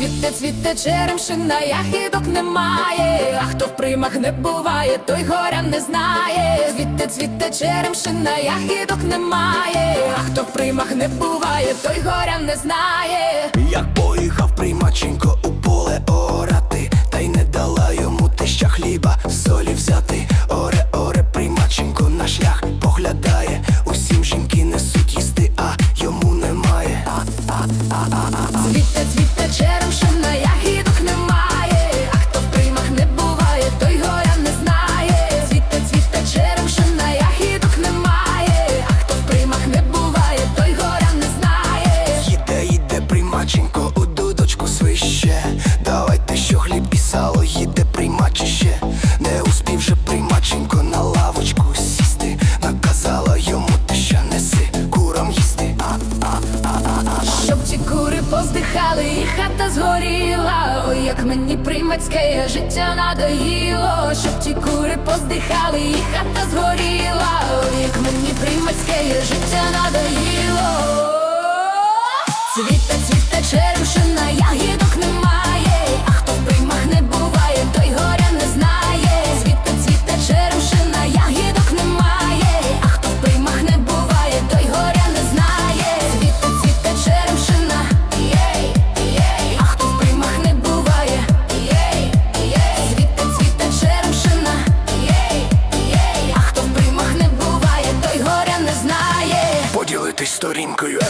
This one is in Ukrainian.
Цвіте, цвіте черемшина, яхідок немає, а хто в примах не буває, той горя не знає. Цвіте, цвіте черемшина, яхідок немає, а хто в примах не буває, той горя не знає. Як поїхав приймаченько їде у дудочку свище. Давайте що хліб і сало їде приймачище. Не успів же приймаченько на лавочку сісти. Наказала йому ти ще неси курам їсти. Щоб ті кури поздихали, і хата згоріла. Ой, як мені приймацьке життя надоїло, щоб ті кури поздихали, і хата згоріла. Ой, як мені приймацьке життя надоїло. Сушена ягідок немає, а хто приймах не буває, той горя не знає. Звідти цвіте черушина, ягідок немає, а приймах не буває, той горя не знає. Звідти цвіте черушина, єй, єй, а хто приймах не буває, єй, єй, звідти цвіте черушина, єй, єй, а приймах не буває, той горя не знає. Поділитись сторінкою.